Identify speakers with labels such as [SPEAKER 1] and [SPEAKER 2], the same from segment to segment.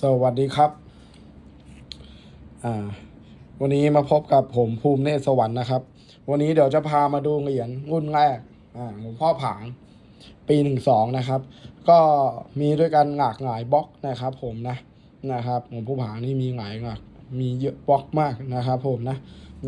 [SPEAKER 1] สวัสดีครับ อ่า วันนี้มาพบกับผมภูมิเนตรสวรรค์นะครับ วันนี้เดี๋ยวจะพามาดูเหรียญรุ่นแรก อ่าหลวงพ่อผาง ปีหนึ่งสองนะครับ ก็มีด้วยกันหลากหลายบล็อกนะครับ ผมนะ นะครับหลวงพ่อผางนี่มีหลายหลากมีเยอะบล็อกมากนะครับ ผมนะ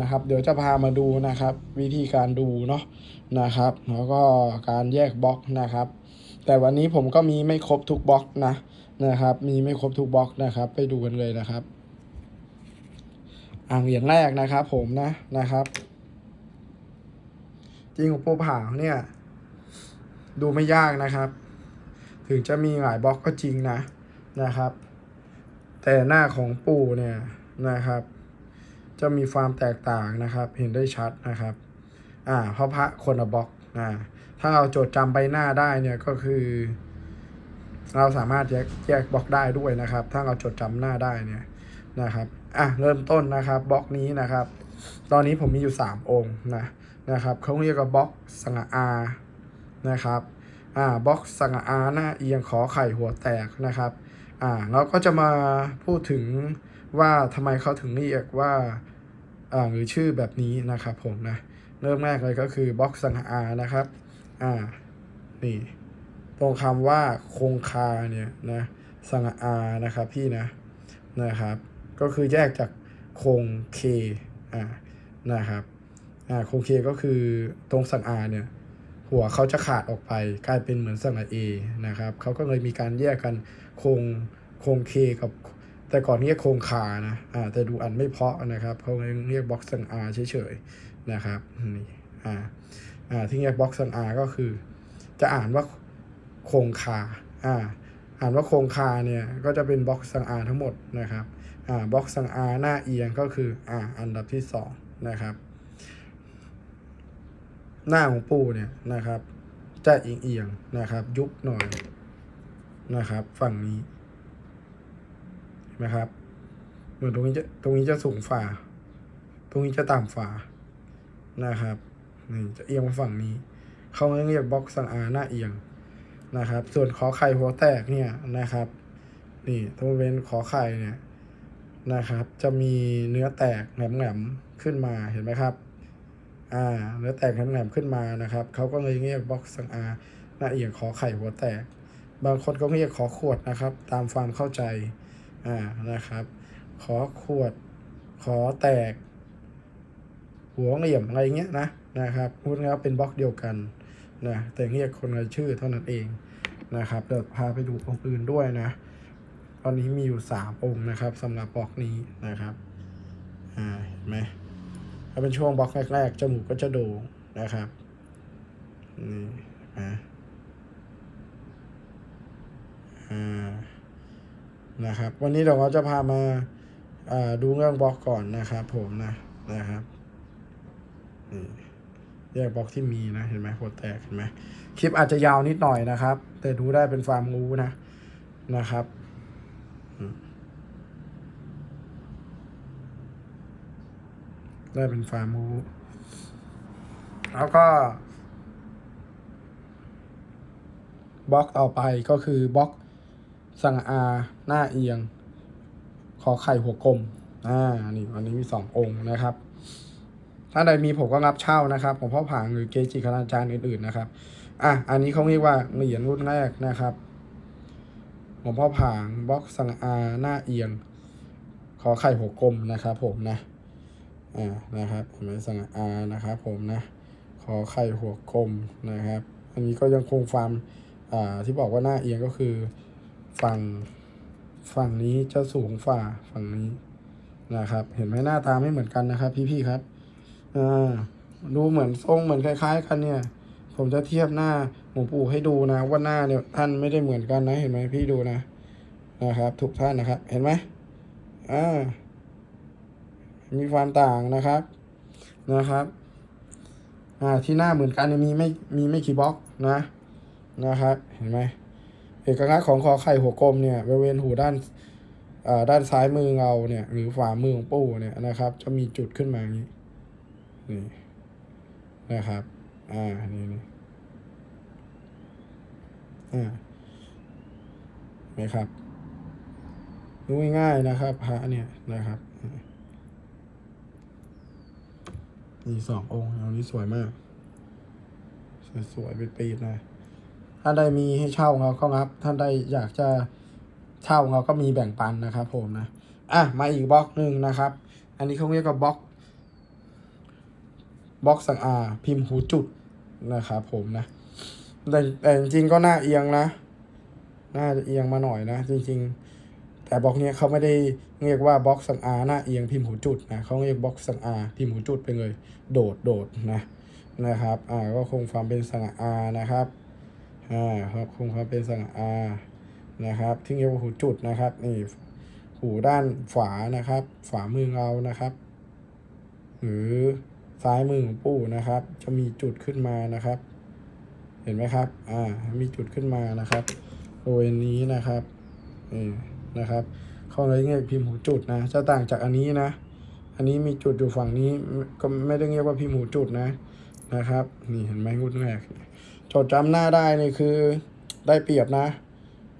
[SPEAKER 1] นะครับ เดี๋ยวจะพามาดูนะครับ วิธีการดูเนาะ นะครับ แล้วก็การแยกบล็อกนะครับ แต่วันนี้ผมก็มีไม่ครบทุกบล็อกนะ นะครับ มีไม่ครบทุกบล็อกนะครับ ไปดูกันเลยนะครับ อ่างเหรียญแรกนะครับผมนะนะครับจริงของปูผางเนี่ย ดูไม่ยากนะครับ ถึงจะมีหลายบล็อกก็จริงนะนะครับ แต่หน้าของปู่เนี่ยนะครับ จะมีความแตกต่างนะครับ เห็นได้ชัดนะครับ อ่าพระพระคนละบล็อกอ่าถ้าเราจดจำใบหน้าได้เนี่ยก็คือ เราสามารถแยกแยกบล็อกได้ด้วยนะครับ ถ้าเราจดจำหน้าได้เนี่ยนะครับอะเริ่มต้นนะครับบล็อกนี้นะครับ ตอนนี้ผมมีอยู่ 3 องค์นะนะครับเขาเรียกว่าบล็อกสังอานะครับอ่าบล็อกสังอาหน้าเอียงขอไข่หัวแตกนะครับอ่าเราก็จะมาพูดถึงว่าทำไมเขาถึงเรียกว่าอ่าหรือชื่อแบบนี้นะครับผมนะเริ่มแรกเลยก็คือบล็อกสังอานะครับอ่านี่ ตรงคำว่าคงคาเนี่ยนะสังอานะครับพี่นะนะครับก็คือแยกจากคงเคอ่านะครับอ่าคงเคก็คือตรงสังอาเนี่ยหัวเขาจะขาดออกไปกลายเป็นเหมือนสังอาเอนะครับเขาก็เลยมีการแยกกันคงคงเคกับแต่ก่อนเรียกโคงคานะอ่าแต่ดูอันไม่เพาะนะครับเขาเลยเรียกบ็อกซ์สังอาเฉยๆนะครับนี่อ่าอ่าที่เรียกบ็อกซ์สังอาก็คือ จะอ่านว่า โครงคาอ่าอ่านว่าโครงคาเนี่ยก็จะเป็นบล็อกสังอาทั้งหมดนะครับอ่าบล็อกสังอาหน้าเอียงก็คืออ่าอันดับที่สองนะครับหน้าของปูเนี่ยนะครับ จะเอียงเอียงๆนะครับ ยุบหน่อยนะครับ ฝั่งนี้เห็นะครับ เหมือนตรงนี้จะตรงนี้จะสูงฝ่า ตรงนี้จะต่ำฝ่านะครับนี่จะเอียงมาฝั่งนี้ เขาเรียกบล็อกสังอาหน้าเอียง นะครับ ส่วนขอไข่หัวแตกเนี่ยนะครับ นี่ตรงเวนขอไข่เนี่ยนะครับ จะมีเนื้อแตกแหลมๆขึ้นมาเห็นไหมครับอ่าเนื้อแตกแหลมๆขึ้นมานะครับเขาก็เลยเรียกบล็อกสังอาหน้าเอียงขอไข่หัวแตก บางคนก็เรียกขอขวดนะครับ ตามความเข้าใจอ่านะครับ ขอขวด ขอแตก หัวเหลี่ยมอะไรเงี้ยนะนะครับพูดง่ายๆเป็นบล็อกเดียวกัน นะแต่เรียกคนละชื่อเท่านั้นเองนะครับเดี๋ยวพาไปดูองค์อื่นด้วยนะ ตอนนี้มีอยู่สามองค์นะครับสำหรับบล็อกนี้นะครับอ่าเห็นไหมถ้าเป็นช่วงบล็อกแรกๆจมูกก็จะโด่งนะครับนี่นะอ่านะครับ วันนี้เดี๋ยวเราจะพามาอ่าดูเรื่องบล็อกก่อนนะครับ ผมนะนะครับนี่ แยกบล็อกที่มีนะเห็นไหมหัวแตกเห็นไหมคลิปอาจจะยาวนิดหน่อยนะครับ แต่ดูได้เป็นฟาร์มงูนะนะครับได้เป็นฟาร์มงูแล้วก็บล็อกต่อไปก็คือบล็อกสังอาหน้าเอียง ขอไข่หัวกลมอ่านี่วันนี้มีสององค์นะครับ ถ้าใดมีผมก็รับเช่านะครับของพ่อผางหรือเกจิคณาจารย์อื่นๆนะครับ อะ อันนี้เขาเรียกว่าเหรียญรุ่นแรกนะครับของพ่อผางบล็อกสังอาหน้าเอียง ขอไข่หัวกลมนะครับผมนะ อ่า นะครับเห็นไหมสังอานะครับผมนะ ขอไข่หัวกลมนะครับ อันนี้ก็ยังคงความ อ่า ที่บอกว่าหน้าเอียงก็คือฝั่งฝั่งนี้จะสูงฝ่าฝั่งนี้นะครับ เห็นไหมหน้าตาไม่เหมือนกันนะครับ พี่ๆครับ อ่าดูเหมือนทรงเหมือนคล้าย ๆ กันเนี่ย ผมจะเทียบหน้าหลวงปู่ให้ดูนะว่าหน้าเนี่ยท่านไม่ได้เหมือนกันนะเห็นไหมพี่ดูนะนะครับทุกท่านนะครับ เห็นไหมอ่ามีความต่างนะครับนะครับอ่าที่หน้าเหมือนกันเนี่ยมีไม่มีไม่กี่บล็อกนะนะครับเห็นไหมเอกลักษณ์ของคอไข่หัวกลมเนี่ยบริเวณหูด้านอ่าด้านซ้ายมือเราเนี่ยหรือฝ่ามือของปู่เนี่ยนะครับ จะมีจุดขึ้นมาอย่างนี้ นี่นะครับ อ่า นี่นี่อ่าไหมครับดูง่ายๆนะครับพระเนี่ยนะครับมีสององค์องค์นี้สวยมาก สวยๆเป็นปีดๆนะถ้าได้มีให้เช่าเราก็รับถ้านได้อยากจะเช่าเราก็มีแบ่งปันนะครับ ผมนะ อะ มาอีกบล็อกหนึ่งนะครับ อันนี้เขาเรียกว่าบล็อก บล็อกสังอาพิมพ์หูจุดนะครับผมนะแต่แต่จริงๆก็หน้าเอียงนะ น่าจะเอียงมาหน่อยนะ จริง ๆ แต่บล็อกเนี้ยเขาไม่ได้เรียกว่าบล็อกสังอาหน้าเอียงพิมพ์หูจุดนะเขาเรียกบล็อกสังอาพิมพ์หูจุดไปเลย โดดโดดนะนะครับอ่าก็คงความเป็นสังอานะครับอ่าครับคงความเป็นสังอานะครับที่เรียกว่าหูจุดนะครับนี่หูด้านฝานะครับ ฝามือเรานะครับ หรือ ซ้ายมือของปู่นะครับ จะมีจุดขึ้นมานะครับ เห็นไหมครับ อ่า มีจุดขึ้นมานะครับ โดยนี้นะครับนี่นะครับ เขาเลยเรียกพิมพ์หูจุดนะ จะต่างจากอันนี้นะ อันนี้มีจุดอยู่ฝั่งนี้ก็ไม่ได้เรียกว่าพิมพ์หูจุดนะนะครับ นี่เห็นไหมงุดแรกจดจำหน้าได้นี่คือได้เปรียบนะ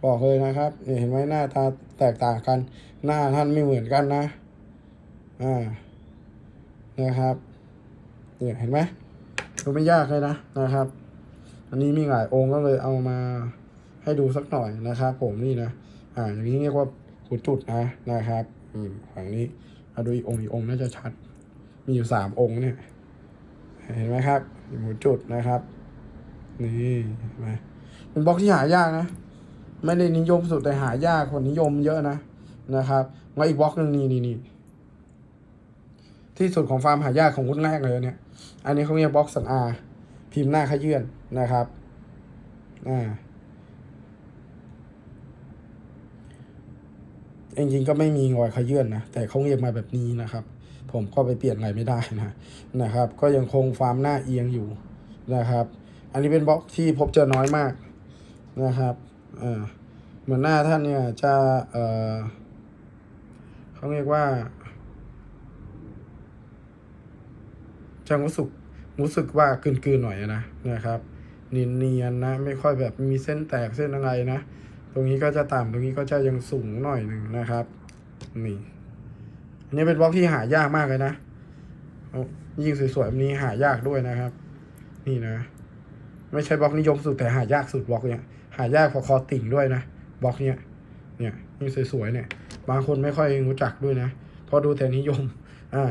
[SPEAKER 1] บอกเลยนะครับนี่เห็นไหมหน้าตาแตกต่างกัน หน้าท่านไม่เหมือนกันนะ อ่านะครับ เนี่ยเห็นไหมดูไม่ยากเลยนะนะครับ อันนี้มีหลายองค์ก็เลยเอามาให้ดูสักหน่อยนะครับ ผมนี่นะ อ่าอย่างนี้เรียกว่าหูจุดนะนะครับอืมฝั่งนี้เอาดูอีกองค์อีกองค์น่าจะชัด มีอยู่สามองค์เนี่ย เห็นไหมครับหูจุดนะครับ นี่เห็นไหมเป็นบล็อกที่หายากนะไม่ได้นิยมสุดแต่หายากคนนิยมเยอะนะนะครับแล้วอีกบล็อกหนึ่งนี่นี่นี่ ที่สุดของฟาร์มหายากของรุ่นแรกเลยเนี่ย อันนี้เขาเรียกบล็อกสันอาพิมพ์หน้าขยื่นนะครับอ่าจริงๆก็ไม่มีรอยขยื่นนะ แต่เขาเรียกมาแบบนี้นะครับ ผมก็ไปเปลี่ยนอะไรไม่ได้นะนะครับ ก็ยังคงฟาร์มหน้าเอียงอยู่นะครับ อันนี้เป็นบล็อกที่พบเจอน้อยมากนะครับอ่าเหมือนหน้าท่านเนี่ยจะเอ่อเขาเรียกว่า จะรู้สึกรู้สึกว่ากลืนๆหน่อยนะนะครับเนียนๆนะ ไม่ค่อยแบบมีเส้นแตกเส้นอะไรนะ ตรงนี้ก็จะต่ำตรงนี้ก็จะยังสูงหน่อยหนึ่งนะครับนี่อันนี้เป็นบล็อกที่หายากมากเลยนะยิ่งสวยๆแบบนี้หายากด้วยนะครับ นี่นะ ไม่ใช่บล็อกนิยมสุดแต่หายากสุดบล็อกเนี้ยหายากพอคอติ่งด้วยนะบล็อกเนี้ยเนี่ยนี่สวยๆเนี่ย บางคนไม่ค่อยรู้จักด้วยนะพราะดูแต่นิยม อ่า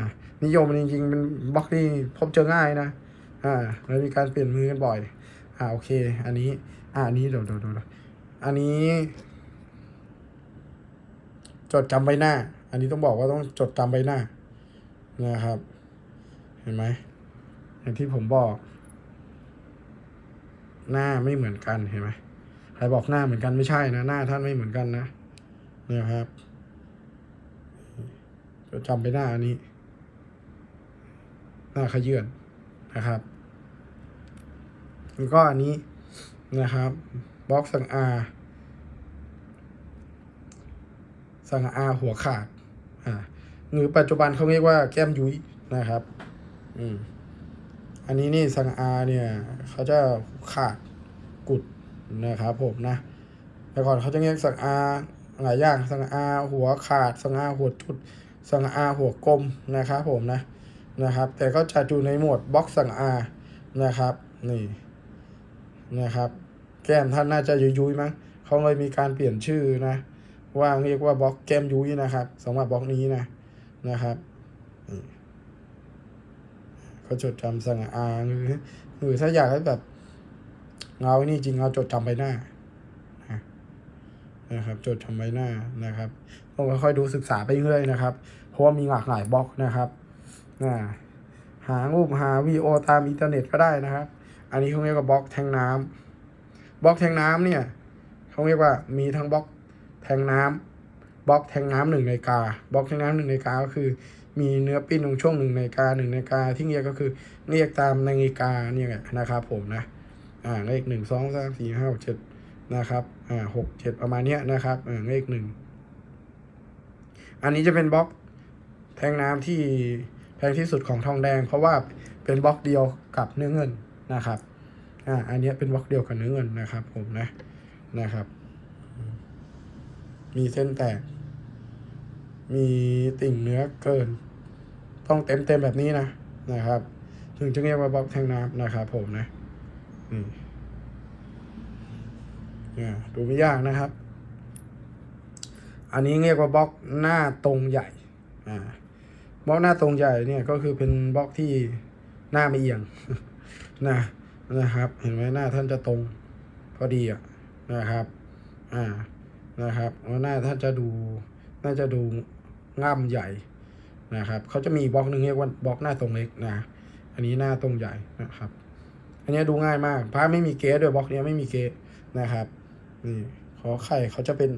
[SPEAKER 1] นิยมมันจริงๆเป็นบล็อกที่พบเจอง่ายนะ อ่าแล้วมีการเปลี่ยนมือกันบ่อย อ่าโอเค อันนี้ อ่าอันนี้เดี๋ยวเดี๋ยวเดี๋ยวอันนี้ จดจำใบหน้า อันนี้ต้องบอกว่าต้องจดจำใบหน้านะครับ เห็นไหมอย่างที่ผมบอก หน้าไม่เหมือนกันเห็นไหมใครบอกหน้าเหมือนกันไม่ใช่นะ หน้าท่านไม่เหมือนกันนะเนี่ยครับจดจำใบหน้าอันนี้ หน้าขยื่นนะครับ แล้วก็อันนี้นะครับบล็อกสังอาสังอาหัวขาดอ่าหรือปัจจุบันเขาเรียกว่าแก้มยุ้ยนะครับ อืมอันนี้นี่สังอาเนี่ยเขาจะขาดกุดนะครับผมนะแต่ก่อนเขาจะเรียกสังอาหลายอย่างสังอาหัวขาดสังอาหัวจุดสังอาหัวกลมนะครับผมนะ นะครับ แต่ก็จะอยู่ในโหมดบล็อกสังอานะครับ นี่นะครับ แก้มท่านน่าจะยุยๆมั้งเขาเลยมีการเปลี่ยนชื่อนะ ว่าเรียกว่าบล็อกแก้มยุยนะครับสำหรับบล็อกนี้นะนะครับนี่ก็จดจำสังอาหรือหรือถ้าอยากให้แบบเงานี่จริงเอาจดจำใบหน้านะนะครับจดจำใบหน้านะครับต้องค่อยๆดูศึกษาไปเรื่อยนะครับ เพราะว่ามีหลากหลายบล็อกนะครับ อ่าหารูปหาวีโอตามอินเทอร์เน็ตก็ได้นะครับ อันนี้เขาเรียกว่าบล็อกแทงน้ำบล็อกแทงน้ำเนี่ยเขาเรียกว่ามีทั้งบล็อกแทงน้ำบล็อกแทงน้ำหนึ่งนาฬิกาบล็อกแทงน้ำหนึ่งนาฬิกาก็คือ มีเนื้อปิ้นตรงช่วงหนึ่งนาฬิกาหนึ่งนาฬิกาที่เรียกก็คือเรียกตามนาฬิกาเนี่ยนะครับผมนะอ่าเลขหนึ่งสองสามสี่ห้าหกเจ็ดนะครับอ่าหกเจ็ดประมาณเนี้ยนะครับอ่าเลขหนึ่งอันนี้จะเป็นบล็อกแทงน้ำที่ แพงที่สุดของทองแดง เพราะว่าเป็นบล็อกเดียวกับเนื้อเงินนะครับอ่าอันนี้เป็นบล็อกเดียวกับเนื้อเงินนะครับผมนะนะครับ มีเส้นแตก มีติ่งเนื้อเกิน ต้องเต็มเต็มๆแบบนี้นะนะครับ ถึงจะเรียกว่าบล็อกแทงน้ำนะครับผมนะนี่เนี่ยดูไม่ยากนะครับ อันนี้เรียกว่าบล็อกหน้าตรงใหญ่ อ่า บล็อกหน้าตรงใหญ่เนี่ยก็คือเป็นบล็อกที่หน้าไม่เอียงนะนะครับ เห็นไหมหน้าท่านจะตรงพอดีอะนะครับอ่านะครับแล้วหน้าท่านจะดูน่าจะดูง่ามใหญ่นะครับเขาจะมีบล็อกหนึ่งเรียกว่าบล็อกหน้าตรงเล็กนะอันนี้หน้าตรงใหญ่นะครับ อันนี้ดูง่ายมากพระไม่มีเกสด้วยบล็อกเนี้ยไม่มีเกสนะครับนี่ขอไข่เขาจะเป็น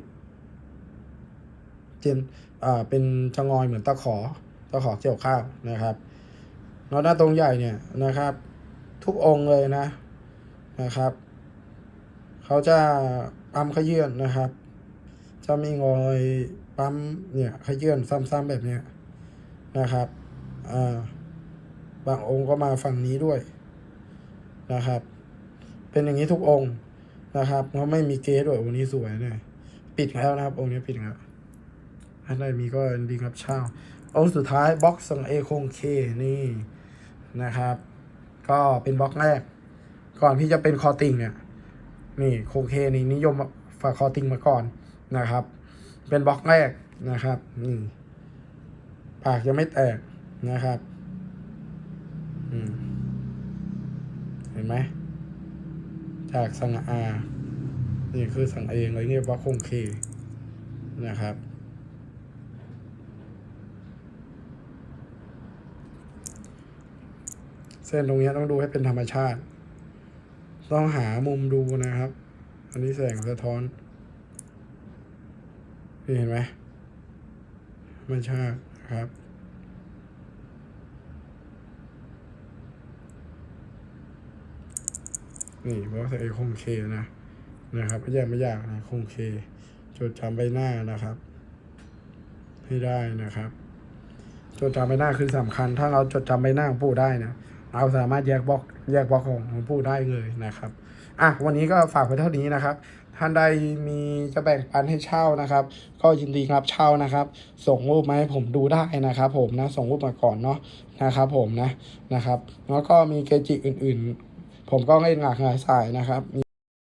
[SPEAKER 1] เจนอ่าเป็นจะงอยเหมือนตะขอ ตะขอเกี่ยวข้าวนะครับนอหน้าตรงใหญ่เนี่ยนะครับ ทุกองค์เลยนะนะครับ เขาจะปั๊มขยื่นนะครับ จะมีงอยปั๊มเนี่ยขยื่นซ้ำๆแบบเนี้ยนะครับอ่าบางองค์ก็มาฝั่งนี้ด้วยนะครับ เป็นอย่างนี้ทุกองค์นะครับเพราไม่มีเกสด้วยองค์นี้สวยเนี่ยปิดแล้วนะครับ องค์นี้ปิดแล้วท่านใดมีก็ดีครับเช่า องค์สุดท้ายบล็อกสังเอคงเคนี่นะครับ ก็เป็นบล็อกแรก ก่อนที่จะเป็นคอติงเนี่ยนี่โคเคนี่นิยมฝากคอติงมาก่อนนะครับ เป็นบล็อกแรกนะครับนี่ปากยังไม่แตกนะครับเห็นไหมจากสังอา นี่คือสังเองเลยเรียกว่าคงเคนะครับ เส้นตรงนี้ต้องดูให้เป็นธรรมชาติ ต้องหามุมดูนะครับ อันนี้แสงสะท้อนนี่เห็นไหมธรรมชาติครับนี่เพราะว่าใส่คงเคนะนะครับไม่ยากไม่ยากนะคงเคจดจำใบหน้านะครับ ให้ได้นะครับ จดจำใบหน้าคือสำคัญ ถ้าเราจดจำใบหน้าของปู่ได้นะ เราสามารถแยกบล็อกแยกบล็อกของของผู้ได้เลยนะครับอะวันนี้ก็ฝากไว้เท่านี้นะครับ ท่านใดมีจะแบ่งปันให้เช่านะครับ ก็ยินดีครับเช่านะครับ ส่งรูปมาให้ผมดูได้นะครับ ผมนะส่งรูปมาก่อนเนาะนะครับ ผมนะนะครับ แล้วก็มีเกจิอื่น ๆ ผมก็เล่นหลากหลายสายนะครับ